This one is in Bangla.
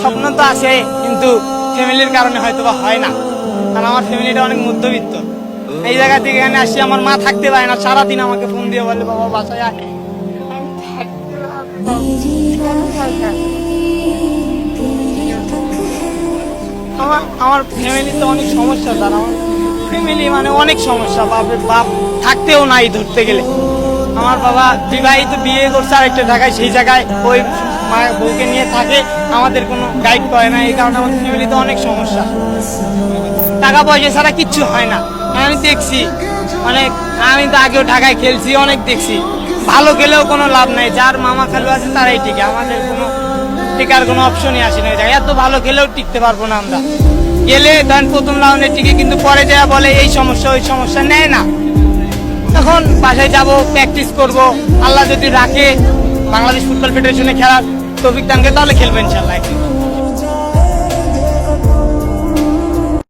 স্বপ্ন তো আছে, কিন্তু ফ্যামিলির কারণে হয়তো বা হয় না। কারণ আমার ফ্যামিলিটা অনেক মধ্যবিত্ত। এই জায়গা থেকে এখানে আসি, আমার মা থাকতে পারে না। সারাদিন আমাকে ফোন দিয়ে বলে, বাবা, বাসায় না। আমার আমার ফ্যামিলিতে অনেক সমস্যা স্যার আমার ফ্যামিলি মানে অনেক সমস্যা। বাপের বাপ থাকতেও নাই ধরতে গেলে। আমার বাবা বিবাহিত বিয়ে করছে আরেকটা ঢাকায় সেই জায়গায় ওই মায়ের বউকে নিয়ে থাকে, আমাদের কোনো গাইড করে না, এই কারণে আমাদের ফ্যামিলিতে অনেক সমস্যা। টাকা পয়সা ছাড়া কিচ্ছু হয় না। আমি দেখছি, অনেক, আমি তো আগেও ঢাকায় খেলছি, অনেক দেখছি। ভালো খেলেও কোনো লাভ নাই, যার মামা খালু আছে তারাই টিকে। আমাদের কোনো টিকার কোনো অপশনই আসে না। এত ভালো খেলেও টিকতে পারব না আমরা। গেলে ধরেন প্রথম রাউন্ডে টিকে, কিন্তু পরে যাওয়া বলে এই সমস্যা, ওই সমস্যা নেয় না। তখন বাসায় যাব প্র্যাকটিস করব। আল্লাহ যদি রাখে, বাংলাদেশ ফুটবল ফেডারেশনে খেলার তৌফিক দানকে তাহলে খেলবেন ইনশাল্লাহ।